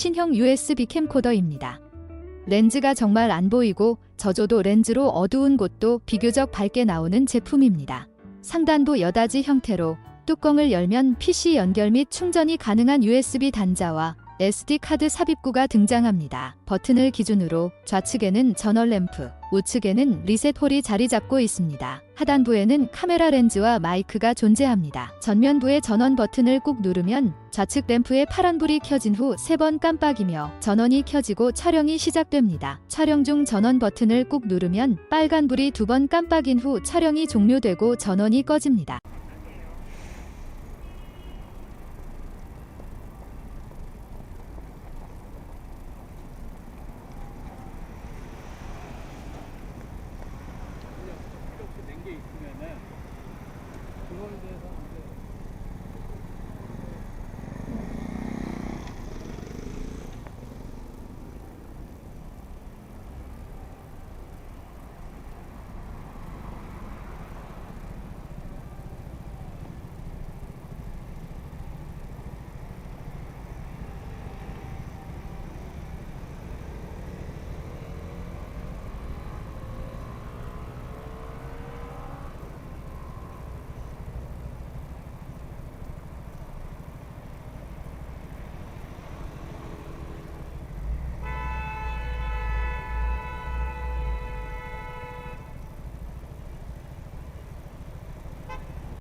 신형 USB 캠코더입니다. 렌즈가 정말 안 보이고 저조도 렌즈로 어두운 곳도 비교적 밝게 나오는 제품입니다. 상단부 여닫이 형태로 뚜껑을 열면 PC 연결 및 충전이 가능한 USB 단자와 SD 카드 삽입구가 등장합니다. 버튼을 기준으로 좌측에는 전원 램프, 우측에는 리셋 홀이 자리 잡고 있습니다. 하단부에는 카메라 렌즈와 마이크가 존재합니다. 전면부의 전원 버튼을 꾹 누르면 좌측 램프의 파란불이 켜진 후세번 깜빡이며 전원이 켜지고 촬영이 시작됩니다. 촬영 중 전원 버튼을 꾹 누르면 빨간불이 두번 깜빡인 후 촬영이 종료되고 전원이 꺼집니다. 이거에 대해서